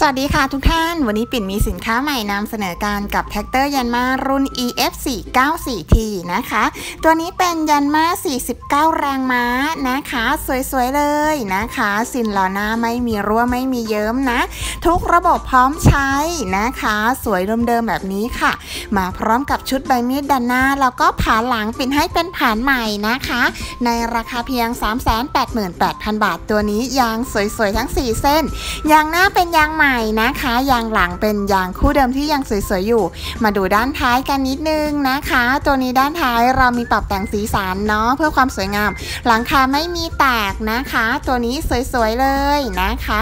สวัสดีค่ะทุกท่าน วันนี้ปิ่นมีสินค้าใหม่นำเสนอการกับแท็กเตอร์ยันมารุ่น EF 4 9 4 T นะคะ ตัวนี้เป็นยันมา 49 แรงม้านะคะ สวยๆเลยนะคะ สินหล่อหน้าไม่มีรั่วไม่มีเยิ้มนะ ทุกระบบพร้อมใช้นะคะ สวยเดิมๆแบบนี้ค่ะ มาพร้อมกับชุดใบมีดด้านหน้า แล้วก็ผานหลังปิ่นให้เป็นผานใหม่นะคะ ในราคาเพียง 388,000 บาท ตัวนี้ยางสวยๆทั้ง 4 เส้นยางหน้าเป็นยางใหม่ม่นะคะ ยางหลังเป็นยางคู่เดิมที่ยังสวยๆอยู่ มาดูด้านท้ายกันนิดนึงนะคะ ตัวนี้ด้านท้ายเรามีปรับแต่งสีสันเนาะเพื่อความสวยงาม หลังคาไม่มีแตกนะคะ ตัวนี้สวยๆเลยนะคะ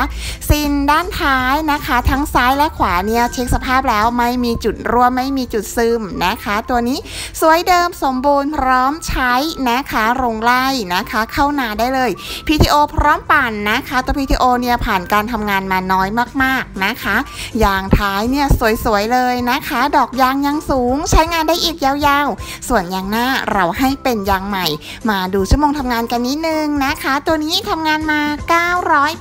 ซินด้านท้ายนะคะ ทั้งซ้ายและขวาเนี่ยเช็คสภาพแล้วไม่มีจุดรั่วไม่มีจุดซึมนะคะ ตัวนี้สวยเดิมสมบูรณ์พร้อมใช้นะคะลงไล่นะคะ เข้านาได้เลย PTO พร้อมปั่นนะคะ ตัว PTO เนี่ยผ่านการทำงานมาน้อยมากๆนะคะ ยางท้ายเนี่ยสวยๆเลยนะคะ ดอกยางยังสูงใช้งานได้อีกยาวๆ ส่วนยางหน้าเราให้เป็นยางใหม่ มาดูชั่วโมงทำงานกันนิดนึงนะคะ ตัวนี้ทำงานมา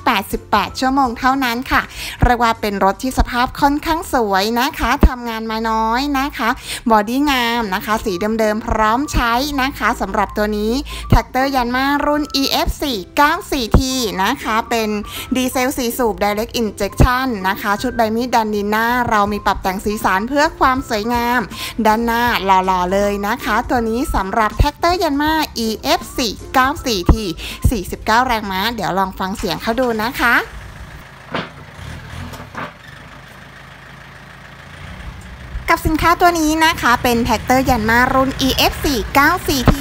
988 ชั่วโมงเท่านั้นค่ะเรียกว่าเป็นรถที่สภาพค่อนข้างสวยนะคะทำงานมาน้อยนะคะบอดี้งามนะคะ สีเดิมๆพร้อมใช้นะคะสำหรับตัวนี้แท็กเตอร์ยันมารุ่น EF 4 9 4 T นะคะ เป็นดีเซลสีสูบ Direct Injection นะคะ ชุดใบมีดดันดินหน้า เรามีปรับแต่งสีสันเพื่อความสวยงาม ด้านหน้าหล่อๆเลยนะคะ ตัวนี้สำหรับแท็กเตอร์ยันมา EF 4 9 4 T 49 แรงม้า เดี๋ยวลองฟังเสียงเขาดูนะคะ กับสินค้าตัวนี้นะคะ เป็นแท็กเตอร์ยันมารุ่น EF 4 9 4 T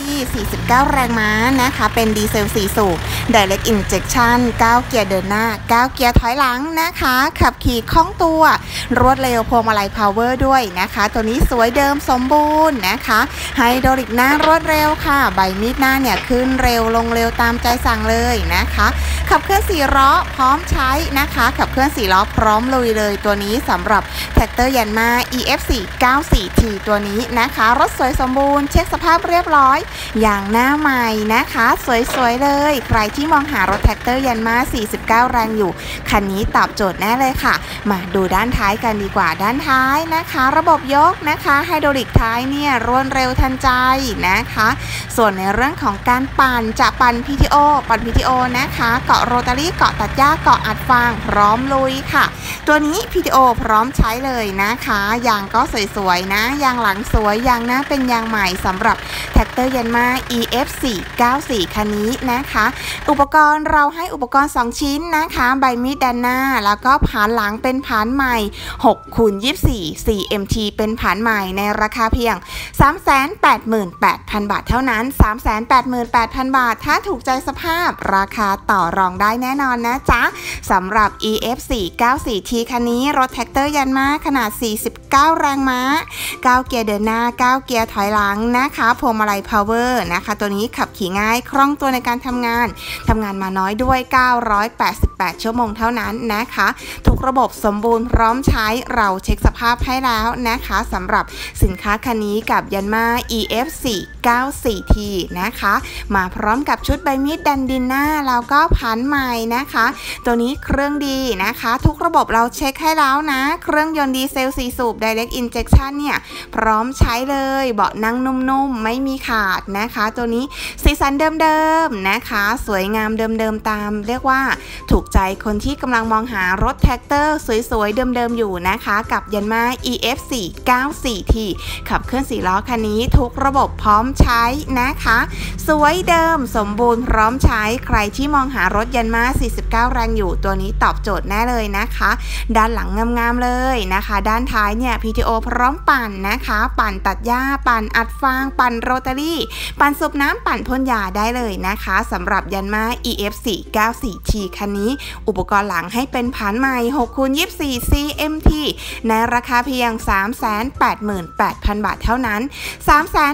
49 แรงม้านะคะ เป็นดีเซล 4 สูบ Direct Injection 9 เกียร์เดินหน้า 9 เกียร์ถอยหลังนะคะ ขับขี่คล่องตัว รวดเร็วพวงมาลัยพาวเวอร์ด้วยนะคะ ตัวนี้สวยเดิมสมบูรณ์นะคะไฮดรอลิกหน้ารวดเร็วค่ะ ใบมีดหน้าเนี่ย ขึ้นเร็วลงเร็วตามใจสั่งเลยนะคะ ขับเคลื่อน4ล้อพร้อมใช้นะคะ ขับเคลื่อน4ล้อพร้อมลุยเลยตัวนี้สำหรับแท็กเตอร์ยันมา EF 4 9 4 T ตัวนี้นะคะ รถสวยสมบูรณ์เช็คสภาพเรียบร้อย อย่างหน้าใหม่นะคะ สวยๆเลย ใครที่มองหารถแท็กเตอร์ยันมา 49 แรงอยู่ คันนี้ตอบโจทย์แน่เลยค่ะ มาดูด้านท้ายกันดีกว่าด้านท้ายนะคะ ระบบยกนะคะไฮดรอลิกท้ายเนี่ยรวนเร็วทันใจนะคะ ส่วนในเรื่องของการปั่นจะปั่น PTO ปั่น PTO นะคะ เกาะโรตารี่เกาะตัดหญ้าเกาะอัดฟางพร้อมลุยค่ะ ตัวนี้ PTO พร้อมใช้เลยนะคะยางก็สวยๆนะ ยางหลังสวยยางหน้าเป็นยางใหม่สำหรับแท็กเตอร์ยันมา EF 494คันนี้นะคะ อุปกรณ์เราให้อุปกรณ์ 2 ชิ้นนะคะ ใบมีดด้านหน้า แล้วก็ผานหลังเป็นผานใหม่6คูณ24 4MT เป็นผานใหม่ในราคาเพียง 388,000 บาทเท่านั้น 388,000 บาท ถ้าถูกใจสภาพราคาต่อรองได้แน่นอนนะจ๊ะสำหรับ EF 494 T คันนี้รถแท็กเตอร์ยันมาขนาด 49 แรงม้า 9 เกียร์เดินหน้า 9 เกียร์ถอยหลังนะคะพวงมาลัยพาวเวอร์นะคะ ตัวนี้ขับขี่ง่ายคล่องตัวในการทำงานทำงานมาน้อยด้วย 988 ชั่วโมงเท่านั้นนะคะ ทุกระบบสมบูรณ์พร้อมใช้เราเช็คสภาพให้แล้วนะคะสำหรับสินค้าคันนี้กับยันมา EF 4 9 4 T นะคะ มาพร้อมกับชุดใบมีดดันดินหน้าแล้วก็พันใหม่นะคะ ตัวนี้เครื่องดีนะคะ ทุกระบบเราเช็คให้แล้วนะ เครื่องยนต์ดีเซล4สูบ Direct Injection เนี่ย พร้อมใช้เลยเบาะนั่งนุ่มๆ ไม่มีขาดนะคะ ตัวนี้สีสันเดิมๆนะคะ สวยงามเดิมๆตาม เรียกว่าถูกใจคนที่กำลังมองหารถแท็กเตอร์สวยๆ เดิมๆ อยู่นะคะ กับยันมา EF 4 9 4 T ขับเคลื่อน4ล้อคันนี้ทุกระบบพร้อมใช้นะคะ สวยเดิมสมบูรณ์พร้อมใช้ใครที่มองหารถยันมา 49แรงอยู่ตัวนี้ตอบโจทย์แน่เลยนะคะ ด้านหลังงามๆเลยนะคะ ด้านท้ายเนี่ย PTO พร้อมปั่นนะคะ ปั่นตัดหญ้า ปั่นอัดฟาง ปั่นโรตารี่ ปั่นสูบน้ำปั่นพ่นยาได้เลยนะคะสำหรับยันมา EF 4 9 4 T คันนี้ อุปกรณ์หลังให้เป็นผ่านใหม่6คูณ24 CMT ในราคาเพียง 388,000 บาทเท่านั้น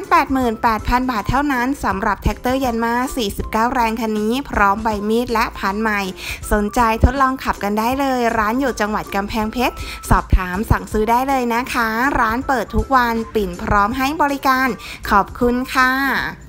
388,000 บาทเท่านั้นสำหรับแท็กเตอร์ยันมา 49 แรงคันนี้ พร้อมใบมีดและผ่านใหม่สนใจทดลองขับกันได้เลย ร้านอยู่จังหวัดกำแพงเพชร สอบถามสั่งซื้อได้เลยนะคะ ร้านเปิดทุกวันปิ่นพร้อมให้บริการ ขอบคุณค่ะ